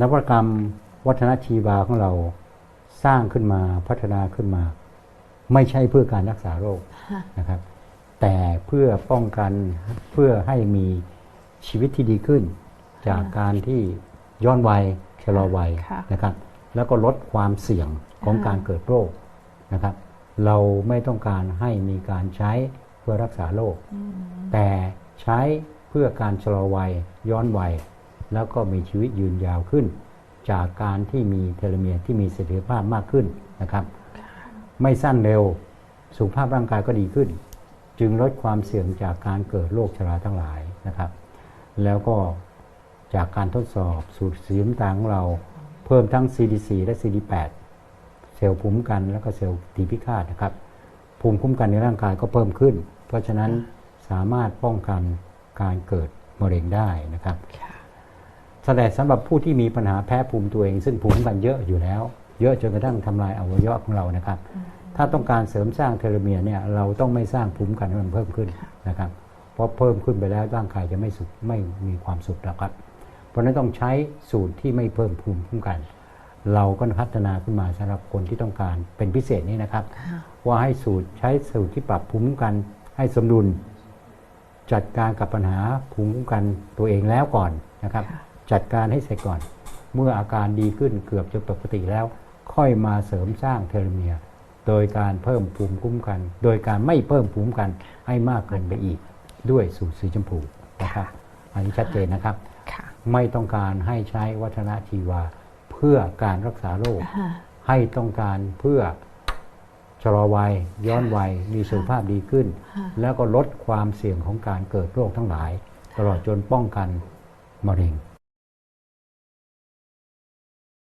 นวัตกรรมวัฒนชีวาของเราสร้างขึ้นมาพัฒนาขึ้นมา ไม่ใช่เพื่อการรักษาโรคค่ะนะครับ แต่เพื่อป้องกันเพื่อให้มีชีวิตที่ดีขึ้น จากการที่ย้อนวัยชะลอวัยค่ะนะครับ แล้วก็ลดความเสี่ยงของค่ะการเกิดโรคนะครับ เราไม่ต้องการให้มีการใช้เพื่อรักษาโรคอืมแต่ใช้เพื่อการชะลอวัยย้อนวัย แล้วก็มีชีวิตยืนยาวขึ้น จากการที่มีเทโลเมียร์ที่มีเสถียรภาพมากขึ้นนะครับ ไม่สั้นเร็วสุขภาพร่างกายก็ดีขึ้น จึงลดความเสี่ยงจากการเกิดโรคชราทั้งหลายนะครับ แล้วก็จากการทดสอบสูตรสีน้ำตาลของเราเพิ่มทั้ง CD4 และ CD8 เซลล์ภูมิคุ้มกันแล้วก็เซลล์ตีพิฆาตนะครับ ภูมิคุ้มกันในร่างกายก็เพิ่มขึ้น เพราะฉะนั้นสามารถป้องกันการเกิดมะเร็งได้นะครับ แสดงสำหรับผู้ที่มีปัญหาแพ้ภูมิตัวเอง ซึ่งภูมิคุ้มกันเยอะอยู่แล้ว เยอะจนกระทั่งทำลายอวัยวะของเรานะครับ ถ้าต้องการเสริมสร้างเทโลเมียร์เนี่ยเราต้องไม่สร้างภูมิคุ้มกันให้มันเพิ่มขึ้นนะครับ เพราะเพิ่มขึ้นไปแล้วร่างกายจะไม่สุขไม่มีความสุขแล้วครับ เพราะฉะนั้นต้องใช้สูตรที่ไม่เพิ่มภูมิคุ้มกัน เราก็พัฒนาขึ้นมาสำหรับคนที่ต้องการเป็นพิเศษนี้นะครับค่ะว่าให้สูตรใช้สูตรที่ปรับภูมิคุ้มกัน ให้สมดุลจัดการกับปัญหาภูมิคุ้มกันตัวเองแล้วก่อนนะครับค่ะ จัดการให้เสร็จก่อน เมื่ออาการดีขึ้นเกือบจะปกติแล้ว ค่อยมาเสริมสร้างเทโลเมียร์โดยการเพิ่มภูมิคุ้มกัน โดยการไม่เพิ่มภูมิคุ้มกันให้มากเกินไปอีก ด้วยสูตรสีชมพูนะครับอันนี้ชัดเจนนะครับค่ะไม่ต้องการให้ใช้วัฒนชีวาเพื่อการรักษาโรคค่ะให้ต้องการเพื่อชะลอวัยย้อนวัยมีสุขภาพดีขึ้นค่ะแล้วก็ลดความเสี่ยงของการเกิดโรคทั้งหลาย ตลอดจนป้องกันมะเร็ง